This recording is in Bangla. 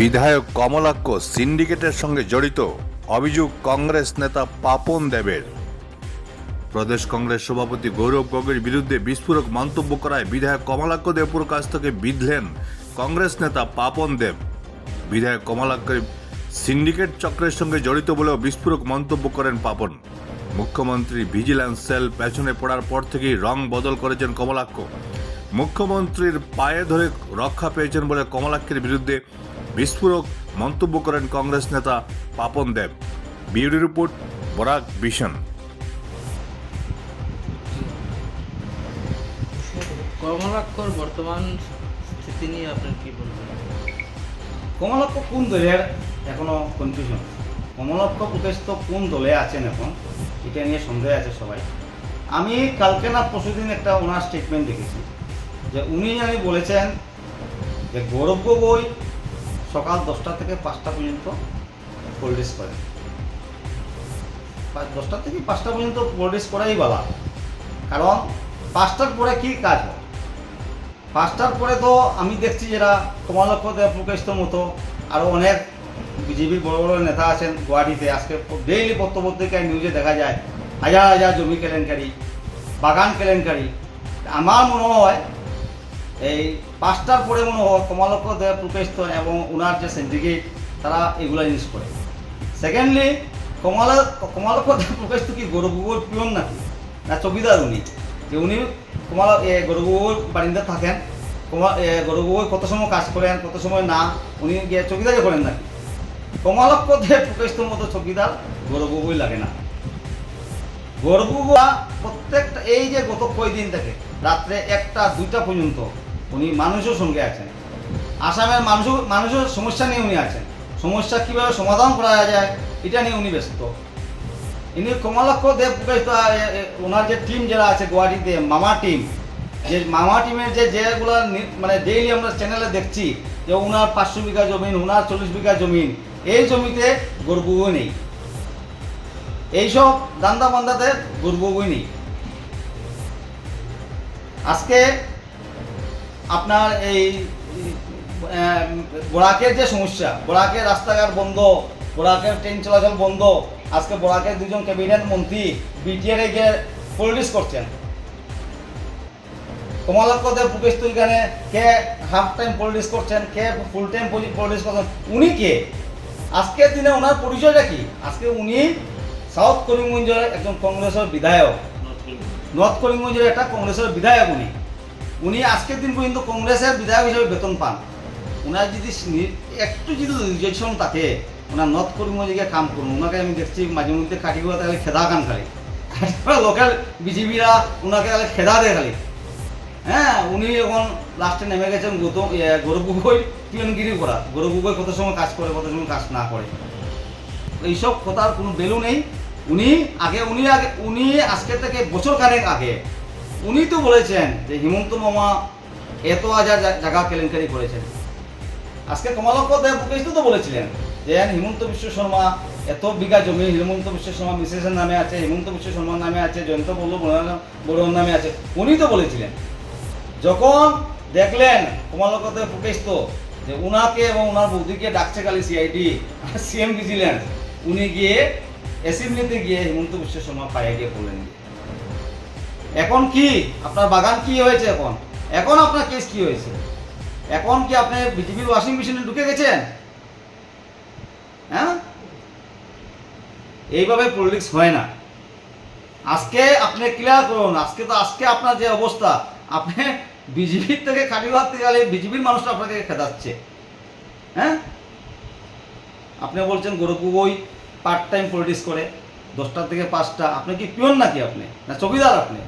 বিধায়ক কমলাক্ষ সিন্ডিকেটের সঙ্গে জড়িত অভিযোগ কংগ্রেস নেতা পাপন দেবের। প্রদেশ কংগ্রেস সভাপতি গৌরব গগৈর বিরুদ্ধে বিস্ফোরক মন্তব্য করায় বিধায়ক কমলাক্ষ দেবপুর কাছ থেকে বিধলেন কংগ্রেস নেতা পাপন দেব। বিধায়ক কমলাক্ষের সিন্ডিকেট চক্রের সঙ্গে জড়িত বলেও বিস্ফোরক মন্তব্য করেন পাপন। মুখ্যমন্ত্রী ভিজিল্যান্স সেল পেছনে পড়ার পর থেকেই রং বদল করেছেন কমলাক্ষ। মুখ্যমন্ত্রীর পায়ে ধরে রক্ষা পেয়েছেন বলে কমলাক্ষের বিরুদ্ধে বিস্ফোরক মন্তব্য করেন কংগ্রেস নেতা পাপন দেব। বিউরি রিপোর্ট, বরাক বিশন কমলাক্ষর বর্তমান স্থিতি নিয়ে আপনার কি বলবেন? কমলক্ষ কোন দলের এখনও কনফিউশন কমলক্ষ প্রতিষ্ঠিত কোন দলে আছেন এখন? এটা নিয়ে সন্দেহ আছে সবাই। আমি কালকে না পরশুদিন একটা ওনার স্টেটমেন্ট দেখেছি। যে উনি জানি বলেছেন যে গৌরব গগৈ সকাল দশটা থেকে পাঁচটা পর্যন্ত পোলডিস করেন পা- দশটা থেকে পাঁচটা পর্যন্ত পোলডিস করাই বলা। কারণ পাঁচটার পরে কি কাজ হয়? পাঁচটার পরে তো আমি দেখছি যেটা কমলক্ষ দেব প্রকাশিত মতো আরও অনেক বিজেপির বড় বড় নেতা আছেন গুয়াহাটিতে। আজকে ডেইলি পত্রপত্রিকায় নিউজে দেখা যায়, হাজার হাজার জমি কেলেঙ্কারি, বাগান কেলেঙ্কারি। আমার মনে হয় এই পাঁচটার পরে মনে হয় কমলক্ষ দেব প্রকাশিত এবং ওনার যে সিন্ডিকেট তারা এগুলো জিনিস করে। সেকেন্ডলি কমল, কমলক্ষ দেব প্রকাশিত কি গৌরব গগৈর পিয়ন নাকি? না, চবিদার উনি। যে উনি কমল গগৈর বারিন্দা থাকেন। গৌরব গগৈ কত সময় কাজ করেন, কত সময় না, উনি গিয়ে চকিদারি করেন নাকি? কমলক্ষ দেব প্রকাশিত মতো চকিদার গৌরব গগৈ লাগে না। গৌরব গগৈ প্রত্যেকটা, এই যে গত কয়দিন থেকে রাত্রে একটা, দুইটা পর্যন্ত উনি মানুষের সঙ্গে আছেন। আসামের মানুষ মানুষের সমস্যা নিয়ে উনি আছেন। সমস্যা কীভাবে সমাধান করা যায়, এটা নিয়ে উনি ব্যস্ত। ইনি কমলাক্ষ দেব এ- ওনার যে টিম যারা আছে গুয়াহাটিতে, মামা টিম যে মামা টিমের যে যেগুলো মানে ডেইলি আমরা চ্যানেলে দেখছি, যে ওনার পাঁচশো বিঘা জমিন, ওনার চল্লিশ বিঘা জমিন, এই জমিতে গর্বই নেই। এইসব দান্দা বান্দাতে গর্বই নেই। আজকে আপনার এই বরাকের যে সমস্যা বরাকের রাস্তাঘাট বন্ধ বরাকের ট্রেন চলাচল বন্ধ আজকে বরাকের দুজন ক্যাবিনেট মন্ত্রী বিটিআর গিয়ে পলিটিক্স করছেন। কমলাক্ষ দেব ভূপেশ এখানে কে হাফ টাইম পলিটিক্স করছেন কে ফুল টাইম পলিটিক্স করছেন উনি কে? আজকের দিনে ওনার পরিচয়টা কি? আজকে উনি সাউথ করিমগঞ্জের একজন কংগ্রেসের বিধায়ক। নর্থ করিমগঞ্জের একটা কংগ্রেসের বিধায়ক উনি। উনি আজকের দিন পর্যন্ত কংগ্রেসের বিধায়ক হিসেবে বেতন পান। ওনার যদি একটু যদি রিজেকশন থাকে ওনার নর্থ করিমগঞ্জে গিয়ে কাম করুন ওনাকে আমি দেখছি মাঝে মধ্যে কাটিগুলো তাহলে খেদা কান খালি। লোকাল বিজেপিরা ওনাকে তাহলে খেদা দেয় খালি। হ্যাঁ উনি এখন লাস্টে নেমে গেছেন গৌতম গৌরব গগৈ, পিয়নগিরি করা। গৌরব গগৈ কত সময় কাজ করে, কত সময় কাজ না করে। এইসব কথার কোনো ভ্যালু নেই। উনি আগে উনি আগে, উনি আজকে থেকে বছর খানেক আগে উনি তো বলেছেন যে হিমন্ত মামা এত হাজার জায়গা কেলেঙ্কারি করেছেন। আজকে কমলক্ষ দেব মুকেশ তো বলেছিলেন যে হিমন্ত বিশ্ব শর্মা, এত বিঘা জমি, হিমন্ত বিশ্ব শর্মা মিসেসের নামে আছে, হিমন্ত বিশ্ব শর্মার নামে আছে, জয়ন্ত বল্লভ বড়ুয়ার নামে আছে। উনি তো বলেছিলেন। যখন দেখলেন কমলক্ষ দেব মুকেশ তো, যে উনাকে এবং ওনার বৌদিকে ডাকছে খালি সিআইডি সিএম ভিজিল্যান্স উনি গিয়ে অ্যাসেম্বলিতে গিয়ে হিমন্ত বিশ্ব শর্মা পায়ে গিয়ে বললেন এখন কি? আপনার বাগান কি হয়েছে এখন? এখন আপনার কেস কি হয়েছে? এখন কি আপনি বিজেপির ওয়াশিং মেশিনে ঢুকে গেছেন? হ্যাঁ? এইভাবে পলিটিক্স হয় না। আজকে আপনি ক্লিয়ার করুন, আজকে তো, আজকে আপনার যে অবস্থা, আপনি বিজেপির থেকে খাটি ভাবতে গেলে বিজেপির মানুষটা আপনাকে খেদাচ্ছে। হ্যাঁ? আপনি বলছেন Gaurav Gogoi part time politics করে দশটার থেকে পাঁচটা। আপনি কি পিওন নাকি আপনি? না চকিদার আপনি?